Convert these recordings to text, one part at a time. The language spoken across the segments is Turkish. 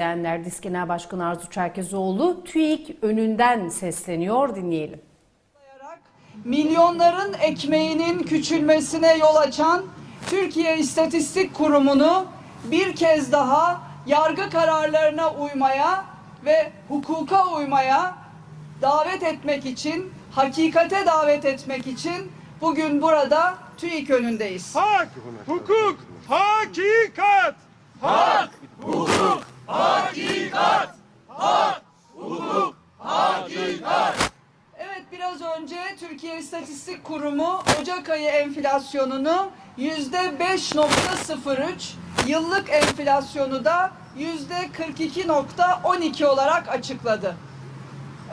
izleyenler Disk Genel Başkanı Arzu Çerkezoğlu TÜİK önünden sesleniyor dinleyelim. milyonların ekmeğinin küçülmesine yol açan Türkiye İstatistik Kurumu'nu bir kez daha yargı kararlarına uymaya ve hukuka uymaya davet etmek için, hakikate davet etmek için bugün burada TÜİK önündeyiz. Hak, hukuk, hakikat. Evet biraz önce Türkiye İstatistik Kurumu Ocak ayı enflasyonunu yüzde 5.03, yıllık enflasyonu da yüzde 42.12 olarak açıkladı.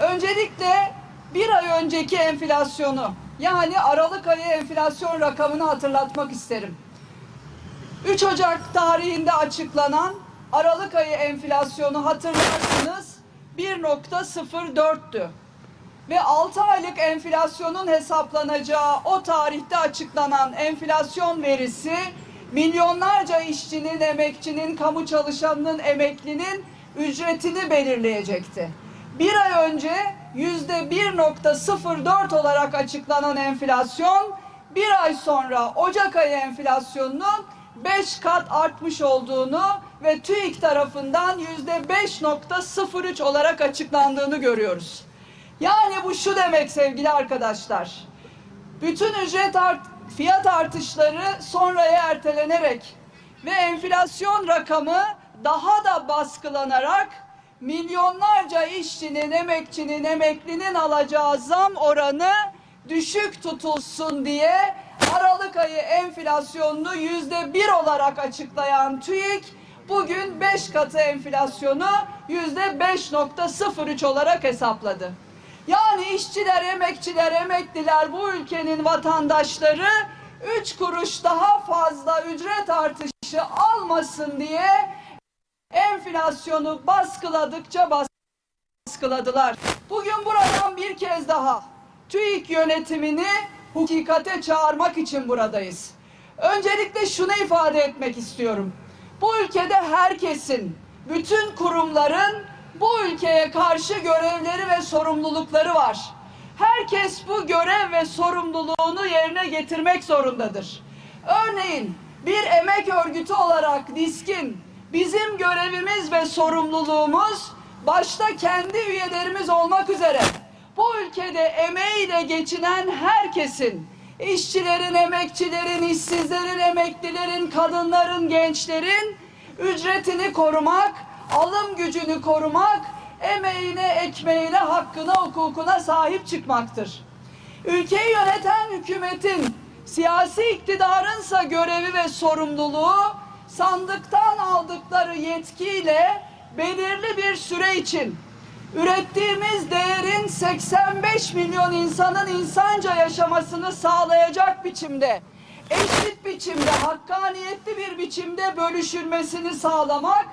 Öncelikle bir ay önceki enflasyonu yani Aralık ayı enflasyon rakamını hatırlatmak isterim. 3 Ocak tarihinde açıklanan Aralık ayı enflasyonu hatırlarsınız 1.04'tü ve 6 aylık enflasyonun hesaplanacağı o tarihte açıklanan enflasyon verisi milyonlarca işçinin, emekçinin, kamu çalışanının, emeklinin ücretini belirleyecekti. Bir ay önce yüzde 1.04 olarak açıklanan enflasyon bir ay sonra Ocak ayı enflasyonunun 5 kat artmış olduğunu ve TÜİK tarafından yüzde 5.03 olarak açıklandığını görüyoruz. Yani bu şu demek sevgili arkadaşlar. Bütün ücret art, fiyat artışları sonraya ertelenerek ve enflasyon rakamı daha da baskılanarak milyonlarca işçinin, emekçinin, emeklinin alacağı zam oranı düşük tutulsun diye Aralık ayı enflasyonunu yüzde bir olarak açıklayan TÜİK bugün beş katı enflasyonu yüzde 5.03 olarak hesapladı. Yani işçiler, emekçiler, emekliler bu ülkenin vatandaşları üç kuruş daha fazla ücret artışı almasın diye enflasyonu baskıladıkça baskıladılar. Bugün buradan bir kez daha TÜİK yönetimini hukukate çağırmak için buradayız. Öncelikle şunu ifade etmek istiyorum. Bu ülkede herkesin, bütün kurumların bu ülkeye karşı görevleri ve sorumlulukları var. Herkes bu görev ve sorumluluğunu yerine getirmek zorundadır. Örneğin bir emek örgütü olarak DİSK'in bizim görevimiz ve sorumluluğumuz başta kendi üyelerimiz olmak üzere bu ülkede emeğiyle geçinen herkesin, işçilerin, emekçilerin, işsizlerin, emeklilerin, kadınların, gençlerin ücretini korumak, alım gücünü korumak, emeğine, ekmeğine, hakkına, hukukuna sahip çıkmaktır. Ülkeyi yöneten hükümetin, siyasi iktidarınsa görevi ve sorumluluğu sandıktan aldıkları yetkiyle belirli bir süre için ürettiğimiz değerin 85 milyon insanın insanca yaşamasını sağlayacak biçimde, eşit biçimde, hakkaniyetli bir biçimde bölüşülmesini sağlamak,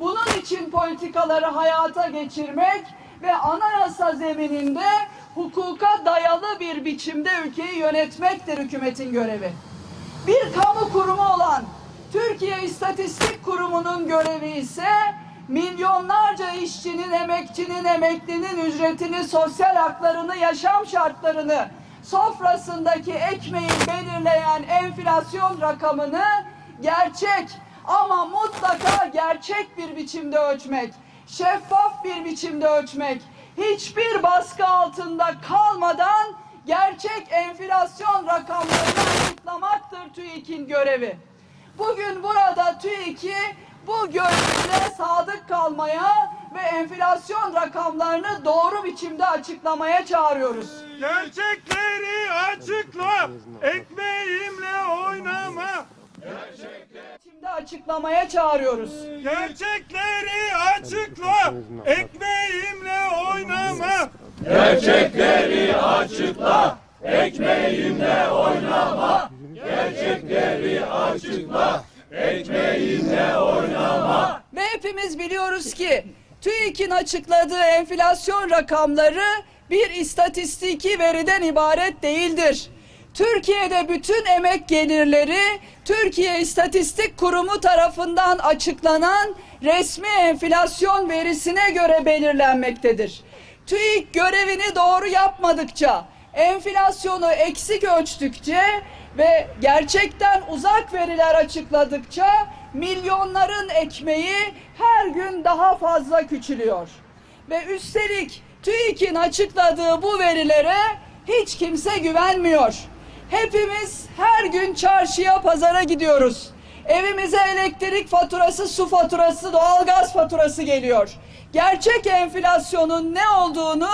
bunun için politikaları hayata geçirmek ve anayasa zemininde hukuka dayalı bir biçimde ülkeyi yönetmektir hükümetin görevi. Bir kamu kurumu olan Türkiye İstatistik Kurumu'nun görevi ise milyonlarca işçinin, emekçinin, emeklinin ücretini, sosyal haklarını, yaşam şartlarını, sofrasındaki ekmeği belirleyen enflasyon rakamını gerçek ama mutlaka gerçek bir biçimde ölçmek, şeffaf bir biçimde ölçmek, hiçbir baskı altında kalmadan gerçek enflasyon rakamlarını açıklamaktır TÜİK'in görevi. Bugün burada TÜİK'i bu görevine sadık kalmaya ve enflasyon rakamlarını doğru biçimde açıklamaya çağırıyoruz. Gerçekleri açıkla, ekmeğimle oynama. Biçimde açıklamaya çağırıyoruz. Gerçekleri açıkla, ekmeğimle oynama. Ve hepimiz biliyoruz ki TÜİK'in açıkladığı enflasyon rakamları bir istatistiki veriden ibaret değildir. Türkiye'de bütün emek gelirleri Türkiye İstatistik Kurumu tarafından açıklanan resmi enflasyon verisine göre belirlenmektedir. TÜİK görevini doğru yapmadıkça, enflasyonu eksik ölçtükçe ve gerçekten uzak veriler açıkladıkça milyonların ekmeği her gün daha fazla küçülüyor. Ve üstelik TÜİK'in açıkladığı bu verilere hiç kimse güvenmiyor. Hepimiz her gün çarşıya, pazara gidiyoruz. Evimize elektrik faturası, su faturası, doğalgaz faturası geliyor. Gerçek enflasyonun ne olduğunu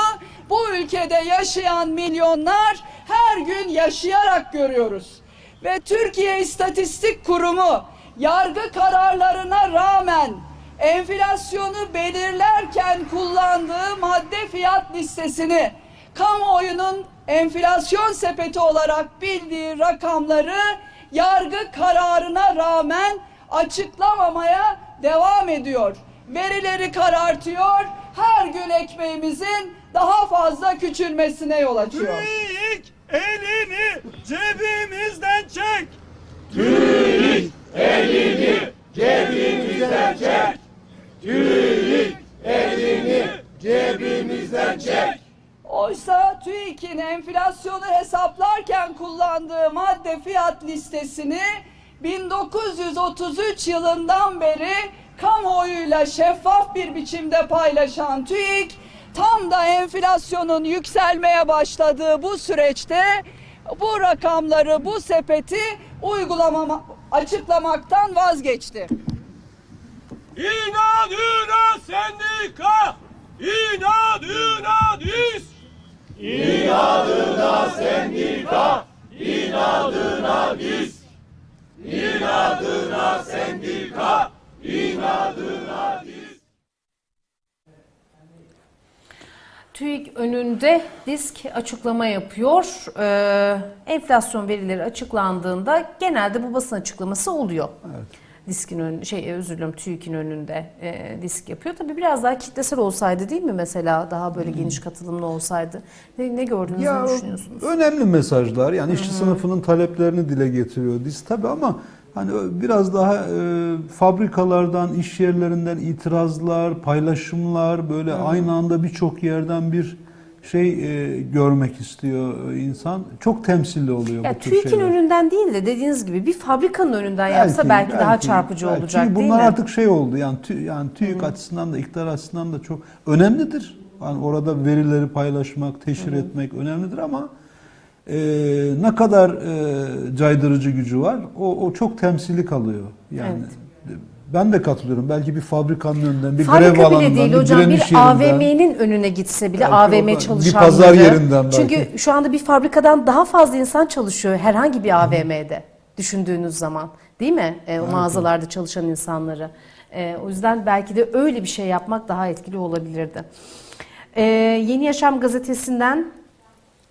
bu ülkede yaşayan milyonlar her gün yaşayarak görüyoruz. Ve Türkiye İstatistik Kurumu yargı kararlarına rağmen enflasyonu belirlerken kullandığı madde fiyat listesini kamuoyunun enflasyon sepeti olarak bildiği rakamları yargı kararına rağmen açıklamamaya devam ediyor. Verileri karartıyor, her gün ekmeğimizin daha fazla küçülmesine yol açıyor. TÜİK elini cebimizden çek. Oysa TÜİK'in enflasyonu hesaplarken kullandığı madde fiyat listesini 1933 yılından beri kamuoyuyla şeffaf bir biçimde paylaşan TÜİK tam da enflasyonun yükselmeye başladığı bu süreçte bu rakamları, bu sepeti uygulamama, açıklamaktan vazgeçti. İnadına sendika. İnadına biz. İnadına sendika. İnadına biz. İnadına sendika. İnadına biz. TÜİK önünde disk açıklama yapıyor. Ee, enflasyon verileri açıklandığında genelde bu basın açıklaması oluyor. Diskin ön, şey özür diliyorum TÜİK'in önünde e, disk yapıyor. Tabii biraz daha kitlesel olsaydı değil mi mesela daha böyle geniş katılımlı olsaydı. Ne, ne gördünüz Ya ne düşünüyorsunuz? önemli mesajlar yani işçi sınıfının taleplerini dile getiriyor diz tabi ama hani biraz daha e, fabrikalardan, iş yerlerinden itirazlar, paylaşımlar böyle aynı anda birçok yerden bir şey e, görmek istiyor e, insan. Çok temsilli oluyor Ya bu tür TÜİK'in şeyler. önünden değil de dediğiniz gibi bir fabrikanın önünden yapsa belki, daha çarpıcı belki. olacak Çünkü değil bunlar mi? artık şey oldu yani tü, yani TÜİK açısından da iktidar açısından da çok önemlidir. Yani orada verileri paylaşmak, teşhir etmek önemlidir ama e, ne kadar e, caydırıcı gücü var o, o çok temsili kalıyor. Yani ben de katılıyorum. Belki bir fabrikanın önünden, bir grev Fabrika alanından, bile değil bir hocam bir. AVM'nin önüne gitse bile Belki AVM da- bir çalışanları. pazar yerinden belki. Çünkü şu anda bir fabrikadan daha fazla insan çalışıyor herhangi bir AVM'de düşündüğünüz zaman. Değil mi? E, o mağazalarda çalışan insanları. E, o yüzden belki de öyle bir şey yapmak daha etkili olabilirdi. E, Yeni Yaşam gazetesinden